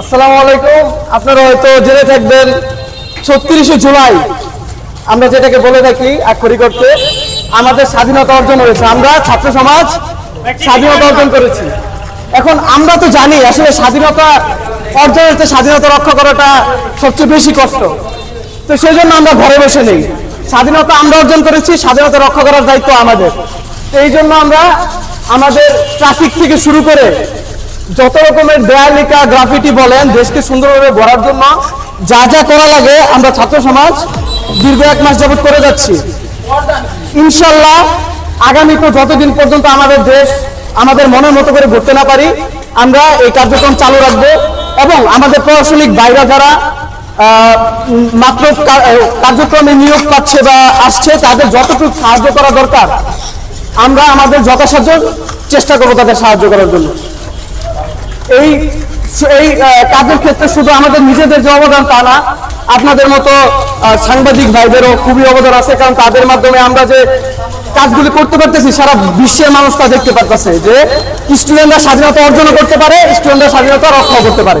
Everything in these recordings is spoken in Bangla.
আসসালামু আলাইকুম। আপনারা হয়তো জেনে থাকবেন, ছত্রিশে জুলাই, আমরা যেটাকে বলে থাকি আক্ষরিক করতে আমাদের স্বাধীনতা অর্জন হয়েছে। আমরা ছাত্র সমাজ স্বাধীনতা অর্জন করেছি। এখন আমরা তো জানি আসলে স্বাধীনতা অর্জনের চেয়ে স্বাধীনতা রক্ষা করাটা সবচেয়ে বেশি কষ্ট। তো সেই জন্য আমরা ঘরে বসে নেই। স্বাধীনতা আমরা অর্জন করেছি, স্বাধীনতা রক্ষা করার দায়িত্ব আমাদের। এই জন্য আমরা আমাদের ট্রাফিক থেকে শুরু করে যত রকমের দেয়ালিকা, গ্রাফিটি বলেন, দেশকে সুন্দরভাবে গড়ার জন্য যা যা করা লাগে, আমরা ছাত্র সমাজ দীর্ঘ এক মাস যাবত করে যাচ্ছি। ইনশাল্লাহ আগামী তো যতদিন পর্যন্ত আমাদের দেশ আমাদের মনের মতো করে ঘুরতে না পারি, আমরা এই কার্যক্রম চালু রাখব এবং আমাদের প্রশাসনিক বাইরা যারা মাত্র কার্যক্রমে নিয়োগ পাচ্ছে বা আসছে, তাদের যতটুকু সাহায্য করা দরকার, আমরা আমাদের যথাসাধ্য চেষ্টা করব তাদের সাহায্য করার জন্য। এই এই কাজের ক্ষেত্রে শুধু আমাদের নিজেদের যে অবদান তা না, আপনাদের মতো সাংবাদিক ভাইদেরও খুবই অবদান আছে, কারণ তাদের মাধ্যমে আমরা যে কাজগুলি করতে পারতেছি, সারা বিশ্বের মানুষ তা দেখতে পারতেছে যে স্টুডেন্টরা স্বাধীনতা অর্জন করতে পারে, স্টুডেন্টরা স্বাধীনতা রক্ষা করতে পারে।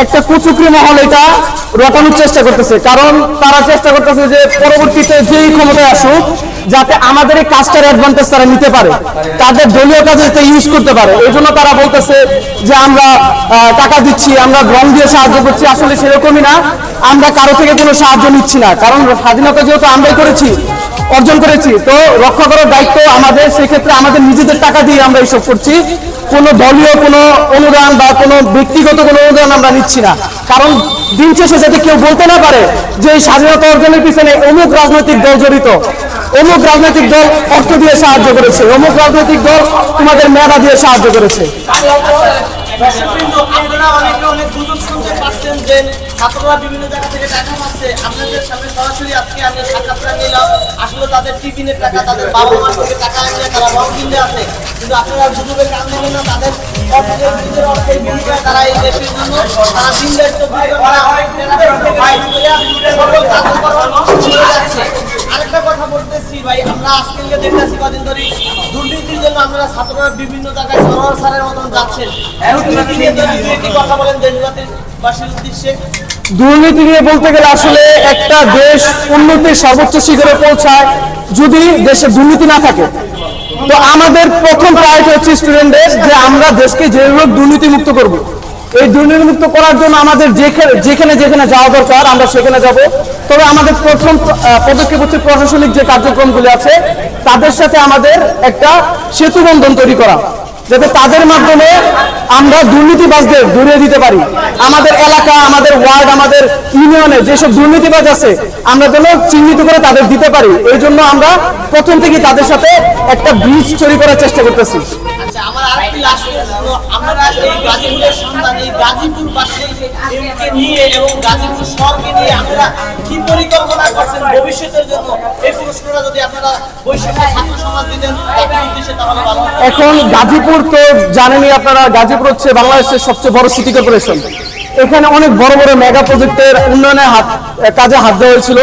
একটা কুচুকরি মহল এটা রটানোর চেষ্টা করতেছে। কারণ তারা চেষ্টা করতেছে যে পরবর্তীতে যেই ক্ষমতায় আসুক, যাতে আমাদের এই কাজটার অ্যাডভান্টেজ তারা নিতে পারে। তাদের দলীয় কাজে ইউজ করতে পারে। এই জন্য তারা বলতেছে যে আমরা টাকা দিচ্ছি, আমরা রং দিয়ে সাহায্য করছি। আসলে সেরকমই না। আমরা কারও থেকে কোনো সাহায্য নিচ্ছি না। কারণ স্বাধীনতা যেহেতু আমরাই করেছি অর্জন করেছি। তো রক্ষা করার দায়িত্ব আমাদের, সেক্ষেত্রে আমাদের নিজেদের টাকা দিয়ে আমরা এইসব করছি। কোনো দলীয় কোনো অনুদান বা কোনো ব্যক্তিগত কোনো অনুদান আমরা নিচ্ছি না। কারণ দিন শেষে যাতে কেউ বলতে না পারে যে এই স্বাধীনতা অর্জনের পিছনে অমুক রাজনৈতিক দল জড়িত, অমুক রাজনৈতিক দল অর্থ দিয়ে সাহায্য করেছে, অমুক রাজনৈতিক দল তোমাদের মেধা দিয়ে সাহায্য করেছে। আপনারা অনেকে অনেক গুজব শুনতে পাচ্ছেন যে ছাত্ররা বিভিন্ন জায়গা থেকে টাকা পাচ্ছে আপনাদের সামনে সরাসরি আজকে আমি সাক্ষাৎকার নিলাম। আসলে তাদের টিফিনের টাকা, তাদের বাবা মার থেকে টাকা এনে তারা রং কিনতে আছে কিন্তু আপনারা গুজবে কান দেবেন না, তাদের অর্থের জন্য তারা দিন কথা বলতেছি ভাই, আমরা আজকালকে দেখতেছি কদিন ধরে দুর্নীতির জন্য আমরা ছাত্ররা বিভিন্ন জায়গায় সরোয়ার মতন যাচ্ছেন। কথা বলেন, দেশবাসীর উদ্দেশ্যে। দুর্নীতি নিয়ে বলতে গেলে আসলে একটা দেশ উন্নতির সর্বোচ্চ শিখরে পৌঁছায় যদি দেশে দুর্নীতি না থাকে। তো আমাদের প্রথম প্রায়োরিটি হচ্ছে স্টুডেন্টদের যে আমরা দেশকে যেভাবে দুর্নীতি মুক্ত করব। এই দুর্নীতি মুক্ত করার জন্য আমাদের যেখানে যেখানে যেখানে যাওয়া দরকার, আমরা সেখানে যাব। তবে আমাদের প্রথম পদক্ষেপ হচ্ছে প্রশাসনিক যে কার্যক্রমগুলি আছে, তাদের সাথে আমাদের একটা সেতু বন্ধন তৈরি করা। যাতে তাদের মাধ্যমে আমরা দুর্নীতিবাজদের দূরে দিতে পারি। আমাদের এলাকা, আমাদের ওয়ার্ড, আমাদের ইউনিয়নে যেসব দুর্নীতিবাজ আছে, আমরা যেন চিহ্নিত করে তাদের দিতে পারি। এই জন্য আমরা প্রথম থেকে তাদের সাথে একটা ব্রিজ তৈরি করার চেষ্টা করতেছি। আচ্ছা আমার আরেকটি লাস্ট এই গাজীপুরের সন্তান, এই গাজীপুর নিয়ে এবং গাজীপুর শহরকে নিয়ে আমরা কি পরিকল্পনা করছেন ভবিষ্যতের জন্য? এই যদি আপনারা ছাত্র সমাজ দিতেন এখন গাজীপুর তো জানেনই আপনারা, গাজীপুর হচ্ছে বাংলাদেশের সবচেয়ে বড় সিটি কর্পোরেশন। এখানে অনেক বড় বড় মেগা প্রজেক্টের উন্নয়নে হাত, কাজে হাত দেওয়া হয়েছিল,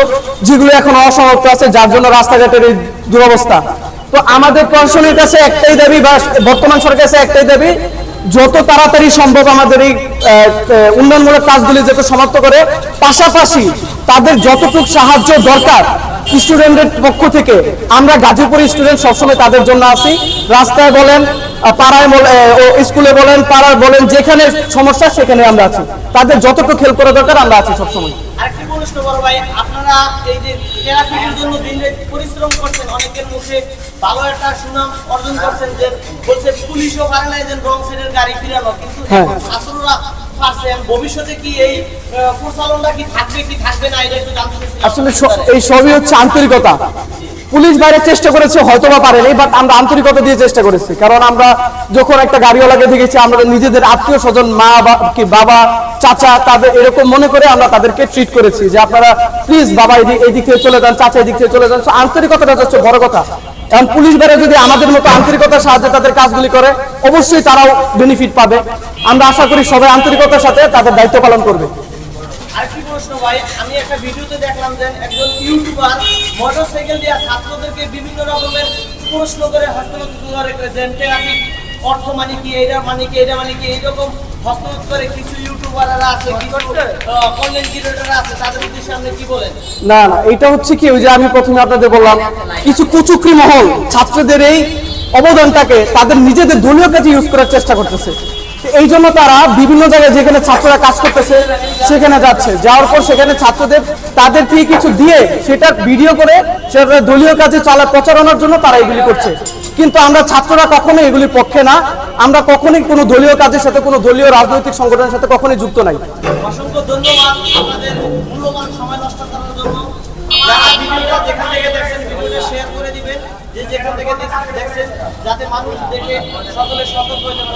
যেগুলো এখন অসমাপ্ত আছে, যার জন্য রাস্তাঘাটের এই দুরবস্থা। তো আমাদের প্রশাসনের কাছে একটাই দাবি বা বর্তমান সরকারের কাছে একটাই দাবি যত তাড়াতাড়ি সম্ভব আমাদের এই উন্নয়নমূলক কাজগুলি যাতে সমাপ্ত করে, পাশাপাশি তাদের যতটুকু সাহায্য দরকার স্টুডেন্টের পক্ষ থেকে, আমরা গাজীপুর স্টুডেন্ট সবসময় তাদের জন্য আসি রাস্তায় বলেন পাড়ায় স্কুলে বলেন, পাড়ায় বলেন, যেখানে সমস্যা সেখানে আমরা আছি। তাদের যতটুকু হেল্প করা দরকার, আমরা আছি সবসময়। আরেকটি প্রশ্ন বড় ভাই, আপনারা এই যে ট্রাফিকের জন্য পরিশ্রম করছেন অনেকের মুখে ভালো একটা সুনাম অর্জন করছেন যে বলছে পুলিশও পারে না যে রং সাইডের গাড়ি ফিরানো। কিন্তু হ্যাঁ। ছাত্ররা ভবিষ্যতে কি এই প্রচলনটা কি থাকবে কি থাকবে না এটা একটু জানতে আসলে এই সবই হচ্ছে আন্তরিকতা। পুলিশ বাইরে চেষ্টা করেছে হয়তো বা পারেনি বাট আমরা আন্তরিকতা দিয়ে চেষ্টা করেছি। কারণ আমরা যখন একটা গাড়িওয়ালাকে দেখেছি আমরা নিজেদের আত্মীয় স্বজন, মা কি বাবা, চাচা, তাদের এরকম মনে করে আমরা তাদেরকে ট্রিট করেছি যে আপনারা প্লিজ বাবা এদিক এদিক থেকে চলে যান, চাচা এই দিক থেকে চলে যান। আন্তরিকতাটা হচ্ছে বড় কথা। কারণ পুলিশ বাইরে যদি আমাদের মতো আন্তরিকতার সাহায্যে তাদের কাজগুলি করে, অবশ্যই তারাও বেনিফিট পাবে। আমরা আশা করি সবাই আন্তরিকতার সাথে তাদের দায়িত্ব পালন করবে। আরেকটি প্রশ্ন ভাই। আমি একটা ভিডিওতে দেখলাম যে একজন ইউটিউবার মোটরসাইকেল দিয়ে ছাত্রদেরকে বিভিন্ন রকমের প্রশ্ন করে হস্তগত করে ট্রাফিক অর্থ মানে কি? এইটা মানে কি? এইটা মানে কি? এইরকম হস্তগত করে কিছু ইউটিউবাররা আছে কন্টেন্ট ক্রিয়েটররা আছে তাদের উদ্দেশ্যে আপনি কি বলেন? না না এটা হচ্ছে কি ওই যে আমি প্রথমে আপনাদের বললাম কিছু কুচুকরি মহল ছাত্রদের এই অবদানটাকে তাদের নিজেদের দলীয় কাজে ইউজ করার চেষ্টা করতেছে। এই জন্য তারা বিভিন্ন জায়গায় যেখানে ছাত্ররা কাজ করতেছে, সেখানে যাচ্ছে। যাওয়ার পর সেখানে ছাত্রদের, তাদের থেকে কিছু দিয়ে সেটা ভিডিও করে সেটা দলীয় কাজে চালা প্রচারণার জন্য তারা এগুলি করছে। কিন্তু আমরা ছাত্ররা কখনোই এগুলির পক্ষে না। আমরা কখনোই কোনো দলীয় কাজের সাথে, কোনো দলীয় রাজনৈতিক সংগঠনের সাথে কখনোই যুক্ত নাই। অসংখ্য ধন্যবাদ আপনাদের মূল্যবান সময় নষ্ট করার জন্য। যারা ভিডিওটা থেকে যেখান থেকে দেখছেন যাতে মানুষ দেখে সকলে সতর্ক হয়ে যাবে